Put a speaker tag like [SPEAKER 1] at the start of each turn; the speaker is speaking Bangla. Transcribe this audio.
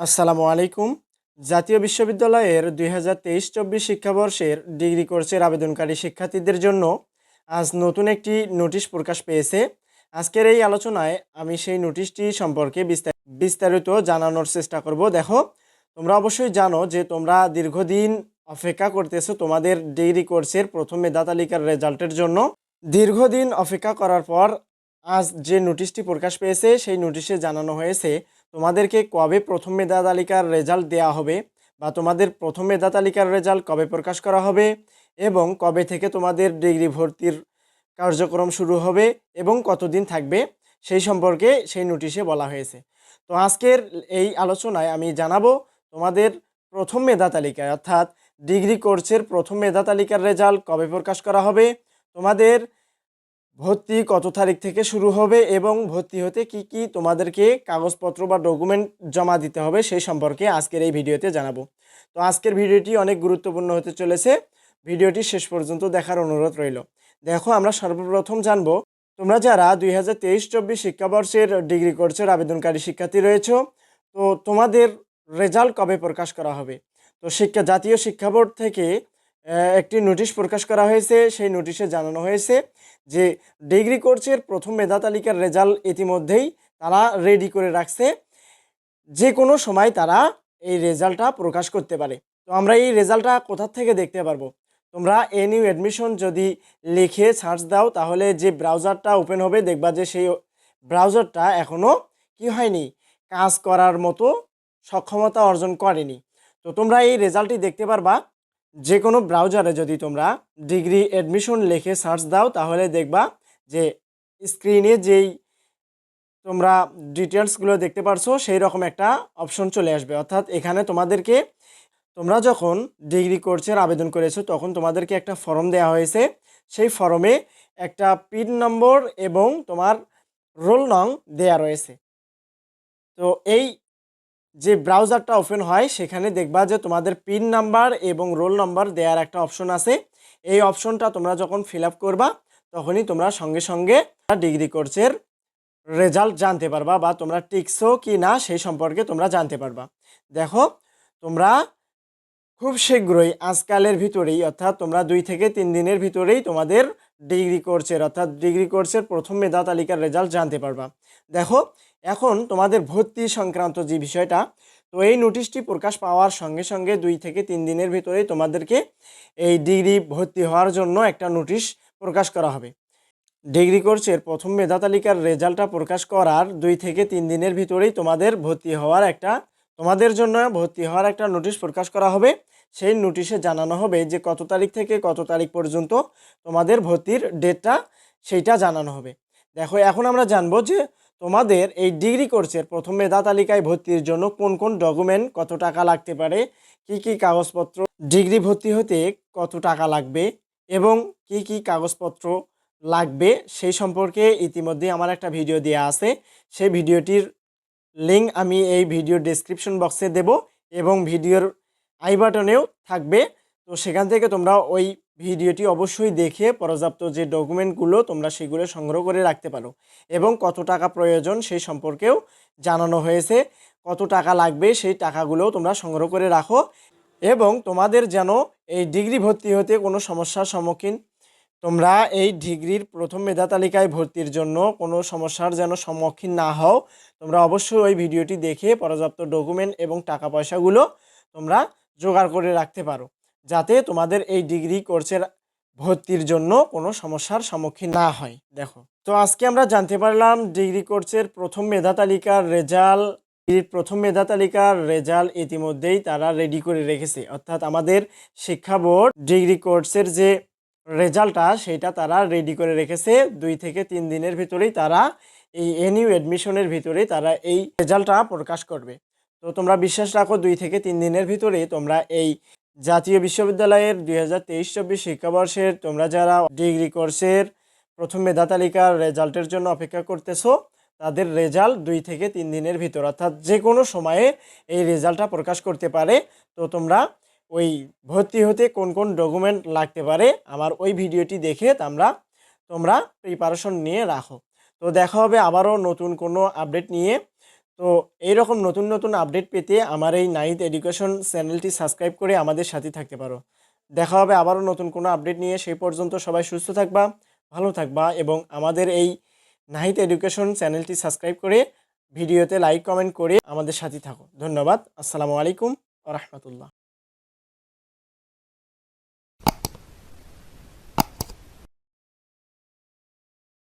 [SPEAKER 1] আসসালামু আলাইকুম। জাতীয় বিশ্ববিদ্যালয়ের দুই হাজার তেইশ চব্বিশ শিক্ষাবর্ষের ডিগ্রি কোর্সের আবেদনকারী শিক্ষার্থীদের জন্য আজ নতুন একটি নোটিশ প্রকাশ পেয়েছে। আজকের এই আলোচনায় আমি সেই নোটিশটি সম্পর্কে বিস্তার বিস্তারিত জানানোর চেষ্টা করব। দেখো, তোমরা অবশ্যই জানো যে তোমরা দীর্ঘদিন অপেক্ষা করতেছো তোমাদের ডিগ্রি কোর্সের প্রথম মেধা তালিকার রেজাল্টের জন্য। দীর্ঘদিন অপেক্ষা করার পর আজ যে নোটিশটি প্রকাশ পেয়েছে, সেই নোটিশে জানানো হয়েছে তোমাদেরকে কবে প্রথম মেধা তালিকার রেজাল্ট দেওয়া হবে বা তোমাদের প্রথম মেধা তালিকার রেজাল্ট কবে প্রকাশ করা হবে এবং কবে থেকে তোমাদের ডিগ্রি ভর্তির কার্যক্রম শুরু হবে এবং কতদিন থাকবে সেই সম্পর্কে সেই নোটিশে বলা হয়েছে। তো আজকের এই আলোচনায় আমি জানাব তোমাদের প্রথম মেধা তালিকা অর্থাৎ ডিগ্রি কোর্সের প্রথম মেধা তালিকার রেজাল্ট কবে প্রকাশ করা হবে, তোমাদের ভর্তি কত তারিখ থেকে শুরু হবে এবং ভর্তি হতে কি কি তোমাদেরকে কাগজপত্র বা ডকুমেন্ট জমা দিতে হবে সেই সম্পর্কে আজকের এই ভিডিওতে জানাব। তো আজকের ভিডিওটি অনেক গুরুত্বপূর্ণ হতে চলেছে। ভিডিওটি শেষ পর্যন্ত দেখার অনুরোধ রইল। দেখো, আমরা সর্বপ্রথম জানব, তোমরা যারা দুই হাজার তেইশ চব্বিশ শিক্ষাবর্ষের ডিগ্রি কোর্সের আবেদনকারী শিক্ষার্থী রয়েছে, তো তোমাদের রেজাল্ট কবে প্রকাশ করা হবে? তো শিক্ষা জাতীয় শিক্ষা বোর্ড থেকে একটি নোটিশ প্রকাশ করা হয়েছে। সেই নোটিশে জানানো হয়েছে যে ডিগ্রি কোর্সের প্রথম মেধা তালিকার রেজাল্ট ইতিমধ্যেই তারা রেডি করে রাখছে। যে কোনো সময় তারা এই রেজাল্টটা প্রকাশ করতে পারে। তো আমরা এই রেজাল্টটা কোথা থেকে দেখতে পারব? তোমরা এনিউ অ্যাডমিশন যদি লিখে সার্চ দাও, তাহলে যে ব্রাউজারটা ওপেন হবে, দেখবা যে সেই ব্রাউজারটা এখনও কি হয়নি, কাজ করার মতো সক্ষমতা অর্জন করেনি। তো তোমরা এই রেজাল্টটি দেখতে পারবা। যে কোনো ব্রাউজারে যদি তোমরা ডিগ্রি অ্যাডমিশন লিখে সার্চ দাও, তাহলে দেখবা যে স্ক্রিনে যেই তোমরা ডিটেলসগুলো দেখতে পারছ সেই রকম একটা অপশন চলে আসবে। অর্থাৎ এখানে তোমাদেরকে, তোমরা যখন ডিগ্রি কোর্সের আবেদন করেছ, তখন তোমাদেরকে একটা ফর্ম দেওয়া হয়েছে। সেই ফর্মে একটা পিন নম্বর এবং তোমার রোল নং দেয়া রয়েছে। তো এই যে ব্রাউজারটা ওপেন হয়, সেখানে দেখবা যে তোমাদের পিন নাম্বার এবং রোল নাম্বার দেওয়ার একটা অপশন আছে। এই অপশনটা তোমরা যখন ফিল করবা, তখনই তোমরা সঙ্গে সঙ্গে ডিগ্রি কোর্সের রেজাল্ট জানতে পারবা বা তোমরা টিকছো কি না, সেই সম্পর্কে তোমরা জানতে পারবা। দেখো, তোমরা খুব শীঘ্রই আজকালের ভিতরেই, অর্থাৎ তোমরা দুই থেকে তিন দিনের ভিতরেই তোমাদের ডিগ্রি কোর্সের, অর্থাৎ ডিগ্রি কোর্সের প্রথম মেধা তালিকার রেজাল্ট জানতে পারবা। দেখো এখন তোমাদের ভর্তি সংক্রান্ত যে বিষয়টা, তো এই নোটিশটি প্রকাশ পাওয়ার সঙ্গে সঙ্গে দুই থেকে তিন দিনের ভিতরেই তোমাদেরকে এই ডিগ্রি ভর্তি হওয়ার জন্য একটা নোটিশ প্রকাশ করা হবে। ডিগ্রি কোর্সের প্রথম মেধা তালিকার রেজাল্টটা প্রকাশ করার দুই থেকে তিন দিনের ভিতরেই তোমাদের ভর্তি হওয়ার একটা, তোমাদের জন্য ভর্তি হওয়ার একটা নোটিশ প্রকাশ করা হবে। সেই নোটিশে জানানো হবে যে কত তারিখ থেকে কত তারিখ পর্যন্ত তোমাদের ভর্তির ডেটটা সেইটা জানানো হবে। দেখো, এখন আমরা জানব যে তোমাদের এই ডিগ্রি কোর্সের প্রথম মেধা তালিকায় ভর্তির জন্য কোন কোন ডকুমেন্ট কত টাকা লাগতে পারে? কি কি কাগজপত্র? ডিগ্রি ভর্তি হতে কত টাকা লাগবে? এবং কি কি কাগজপত্র লাগবে? সেই সম্পর্কে ইতিমধ্যে আমার একটা ভিডিও দেওয়া আছে। সেই ভিডিওটির লিঙ্ক আমি এই ভিডিও ডেসক্রিপশন বক্সে দেব এবং ভিডিওর আই বাটনেও থাকবে। তো সেখান থেকে তোমরা ওই ভিডিওটি অবশ্যই দেখে পর্যাপ্ত যে ডকুমেন্টগুলো তোমরা সেগুলো সংগ্রহ করে রাখতে পারো এবং কত টাকা প্রয়োজন সেই সম্পর্কেও জানানো হয়েছে। কত টাকা লাগবে সেই টাকাগুলোও তোমরা সংগ্রহ করে রাখো এবং তোমাদের যেন এই ডিগ্রি ভর্তি হতে কোনো সমস্যার সম্মুখীন তোমরা এই ডিগ্রির প্রথম মেধা তালিকায় ভর্তির জন্য কোনো সমস্যার যেন সম্মুখীন না হও। তোমরা অবশ্যই ওই ভিডিওটি দেখে পর্যাপ্ত ডকুমেন্ট এবং টাকা পয়সাগুলো তোমরা জোগাড় করে রাখতে পারো। যাতে তোমাদের এই ডিগ্রি কোর্সের ভর্তির জন্য কোনো সমস্যার সম্মুখীন না হয়। দেখো, তো আজকে আমরা জানতে পারলাম ডিগ্রি কোর্সের প্রথম মেধা তালিকার রেজাল্ট প্রথম মেধা তালিকার রেজাল্ট ইতিমধ্যেই তারা রেডি করে রেখেছে। অর্থাৎ আমাদের শিক্ষা বোর্ড ডিগ্রি কোর্সের যে রেজাল্টটা, সেটা তারা রেডি করে রেখেছে। দুই থেকে তিন দিনের ভিতরেই তারা এই এনইউ অ্যাডমিশনের ভিতরে তারা এই রেজাল্টটা প্রকাশ করবে। তো তোমরা বিশ্বাস রাখো, দুই থেকে তিন দিনের ভিতরে তোমরা এই জাতীয় বিশ্ববিদ্যালয়ের দুই হাজার তেইশ চব্বিশ শিক্ষাবর্ষের তোমরা যারা ডিগ্রি কোর্সের প্রথম মেধা তালিকার রেজাল্টের জন্য অপেক্ষা করতেছো, তাদের রেজাল্ট দুই থেকে তিন দিনের ভিতর, অর্থাৎ যে কোনো সময়ে এই রেজাল্টটা প্রকাশ করতে পারে। তো তোমরা ওই ভর্তি হতে কোন কোন ডকুমেন্ট লাগতে পারে আমার ওই ভিডিওটি দেখে তোমরা তোমরা প্রিপারেশন নিয়ে রাখো। তো দেখা হবে আবারও নতুন কোনো আপডেট নিয়ে। তো এইরকম নতুন নতুন আপডেট পেতে আমার এই নাইথ এডুকেশন চ্যানেলটি সাবস্ক্রাইব করে আমাদের সাথে থাকতে পারো। দেখা হবে আবারও নতুন কোনো আপডেট নিয়ে, সেই পর্যন্ত সবাই সুস্থ থাকবা, ভালো থাকবা এবং আমাদের এই নাহিত এডুকেশন চ্যানেলটি সাবস্ক্রাইব করে ভিডিওতে লাইক কমেন্ট করে আমাদের সাথে থাকো। ধন্যবাদ, আসসালামু আলাইকুম রহমতুল্লাহ।